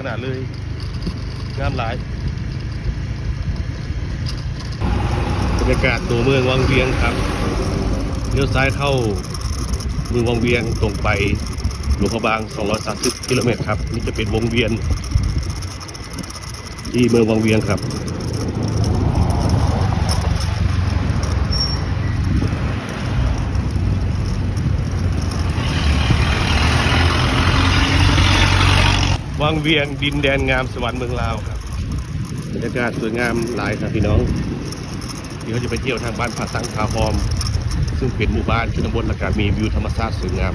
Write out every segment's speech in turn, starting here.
ขนาดเลย งามหลายบรรยากาศตัวเมืองวังเวียงครับเลี้ยวซ้ายเข้าเมืองวังเวียงตรงไปหลวงพระบาง 230 กิโลเมตรครับ นี่จะเป็นวงเวียน ที่เมืองวังเวียงครับ วังเวียงดินแดนงามสวรรค์เมืองลาวครับบรรยากาศสวยงามหลายครับพี่น้องที่เขาจะไปเที่ยวทางบ้านผาสังคาหอม ซึ่งเป็นหมู่บ้านชนบทและก็มีวิวธรรมชาติสวยงาม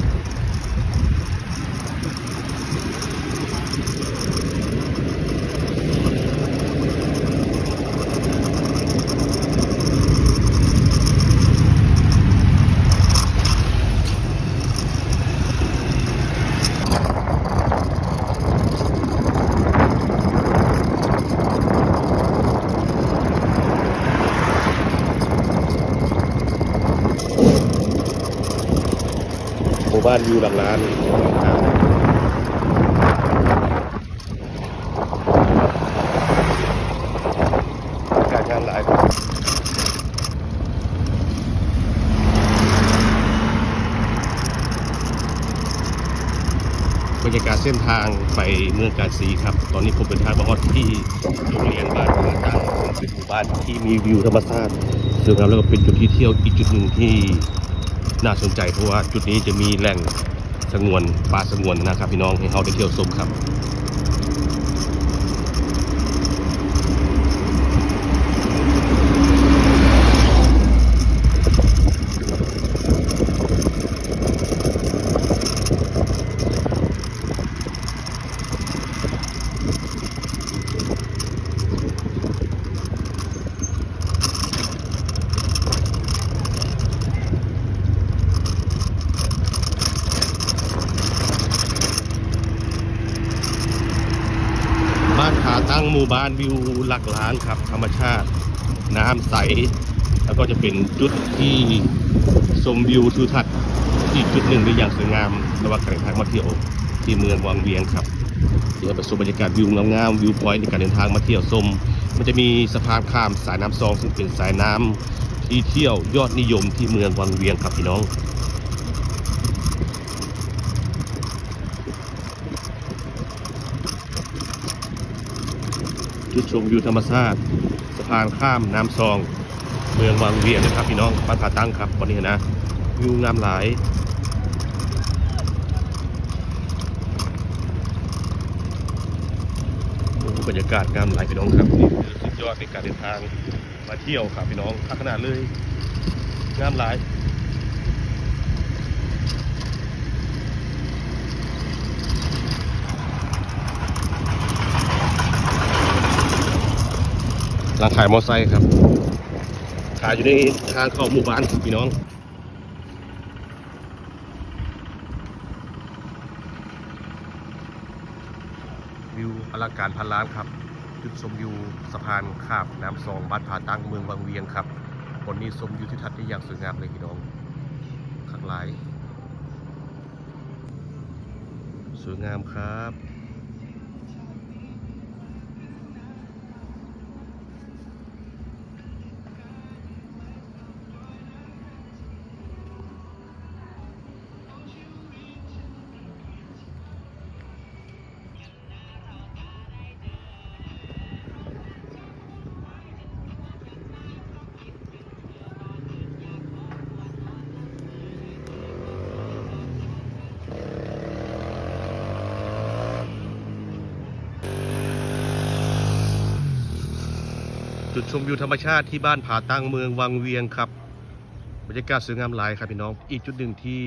านวิวหลังร้านการงานหลายบรรยากาศเส้นทางไปเมืองกาสีครับ ตอนนี้ผมเป็นทางมาฮอดที่โรงเรียนบ้านเมืองกาซึ่งเป็นหมู่บ้านที่มีวิวธรรมชาติสวยงามแล้วก็เป็นจุดที่เที่ยวอีกจุดหนึ่งที่ น่าสนใจเพราะว่าจุดนี้จะมีแหล่งสงวนป่าสงวนนะครับ พี่น้องให้เขาได้เที่ยวชมครับ บ้านวิวหลักล้านครับ ธรรมชาติน้ำใส แล้วก็จะเป็นจุดที่ชมวิวทิวทัศน์อีกจุดหนึ่งได้อย่างสวยงามระหว่างการเดินทางมาเที่ยวที่เมืองวังเวียงครับที่เราไปชมบรรยากาศวิวงามๆวิวพอยต์ในการเดินทางมาเที่ยวชมมันจะมีสะพานข้ามสายน้ำซองซึ่งเป็นสายน้ำที่เที่ยวยอดนิยมที่เมืองวังเวียงครับพี่น้อง จุดชมวิวธรรมชาติสะพานข้ามน้ำซอง เมืองวังเวียงนะครับพี่น้องบ้านผาตั้งครับวันนี้นะวิวงามหลายบรรยากาศงามหลายพี่น้องครับนี่คือสุดยอดในการเดินทางมาเที่ยวครับพี่น้องทักขนาดเลยงามหลาย ร้านขายมอไซค์ครับ ขายอยู่ในทางเข้าหมู่บ้านพี่น้องวิวอลังการพันล้านครับจุดชมวิวสะพานข้ามน้ำซองบ้านผาตั้งเมืองบางเวียงครับวันนี้ชมวิวทิวทัศน์ได้อย่างสวยงามเลยพี่น้องข้างหลาย สวยงามครับ จุดชมวิวธรรมชาติที่บ้านผาตั้งเมืองวังเวียงครับบรรยากาศสวยงามหลายครับพี่น้อง อีกจุดหนึ่งที่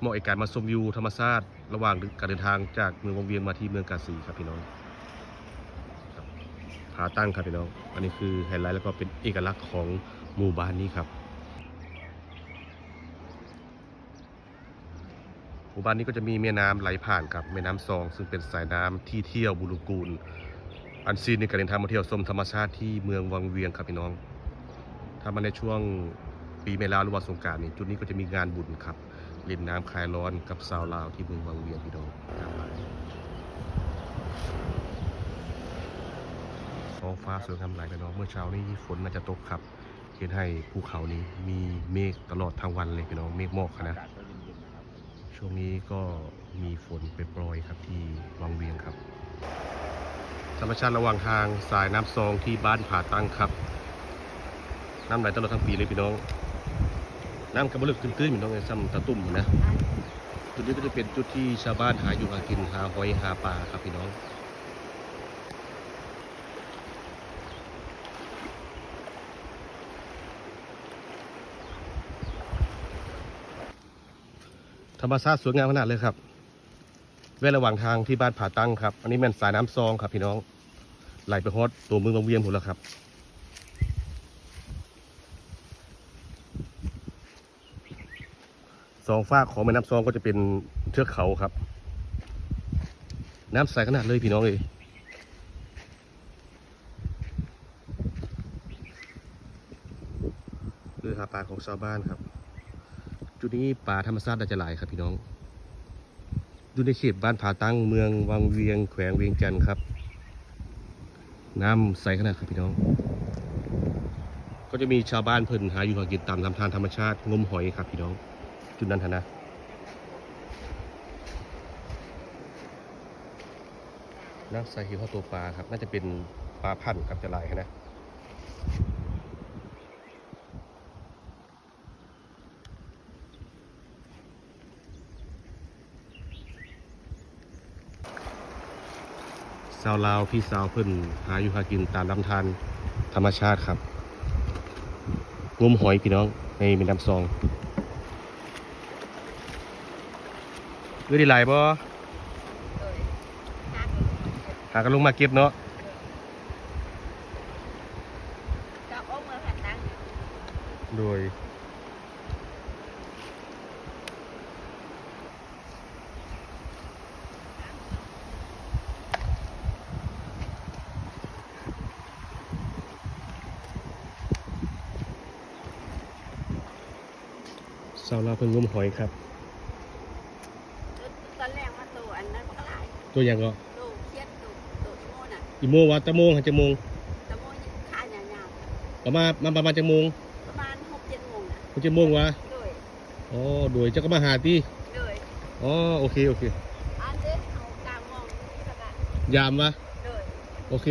เหมาะในการมาชมวิวธรรมชาติระหว่างการเดินทางจากเมืองวังเวียงมาที่เมืองกาสีครับพี่น้องผาตั้งครับพี่น้องอันนี้คือไฮไลท์แล้วก็เป็นเอกลักษณ์ของหมู่บ้านนี้ครับหมู่บ้านนี้ก็จะมีแม่น้ำไหลผ่านครับแม่น้ำซอง ซึ่งเป็นสายน้ำที่เที่ยวบุรุกูล อันซีนในการเดินทางมาเที่ยวชมธรรมชาติที่เมืองวังเวียงครับพี่น้อง ถ้ามาในช่วงปีเมลาหรือว่าสงการนี่จุดนี้ก็จะมีงานบุญครับรินน้ำคลายร้อนกับสาวลาวที่เมืองวังเวียงพี่น้องท้องฟ้าสวยงามหลายพี่น้อง เมื่อเช้านี้ฝนน่าจะตกครับเห็นให้ภูเขานี้มีเมฆตลอดทั้งวันเลยพี่น้องเมฆหมอกนะช่วงนี้ก็มีฝนไปปรยครับ ธรรมชาติระหว่างทางสายน้ำซองที่บ้านผาตั้งครับ น้ำไหลตลอดทั้งปีเลยพี่น้อง น้ำกระเบื้องตื้นๆพี่น้องไอ้ซ้ำตะตุ่มนะจุดนี้ก็จะเป็นจุดที่ชาวบ้านหาอยู่หากินหาหอยหาปลาครับพี่น้องธรรมชาติสวยงามขนาดเลยครับ เวลาระหว่างทางที่บ้านผาตั้งครับ อันนี้ม่นสายน้ำซองครับพี่น้อง ไหลไปฮอดตัวเมืองบางเวียงหมแล้วครับ สองฝากของแม่น้ำซองก็จะเป็นเทือกเขาครับ น้ำใสขนาดเลยพี่น้องเลยคือหาปลาของชาวบ้านครับ จุดนี้ป่าธรรมชาติจะหลายครับพี่น้อง อยู่ในเขตบ้านผาตั้งเมืองวังเวียงแขวงเวียงจันทร์ครับ น้ำใสขนาดครับพี่น้อง ก็จะมีชาวบ้านเพิ่นหาอยู่หากินตามลำธารธรรมชาติงมหอยครับพี่น้อง จุดนั้นทนะน้ำใสหิวข้าวตัวปลาครับ น่าจะเป็นปลาพันธุ์กับจะลายนะาวลาวพี่สาวเพิ่นหาอยู่หากินตามลำธารธรรมชาติครับงมหอยพี่น้องในแม่น้ำซองเอ้ยได้หลายบ่หากันลงมาเก็บเนาะกับโอ้เมืองผ่านตั้งโดย สาวลาวเพิ่นงมหอยครับ ตอนแรกมาตัวอันนั้นมันก็หลายตัวอย่างก็ตัวเครียดตัวตัวโม่น่ะอีโมงวะตะโมงหาจะโมงแต่โม่ยังขายยาวประมาณมันประมาณจะโมงๆประมาณหกเจ็ดโมงน่ะคุณจะโมงวะโดยอ๋อโดยเจ้าก็มาหาที่โดยอ๋อโอเคโอเค อันเด้เอากลางมองนี่แล้วก็ยามวะโดยโอเค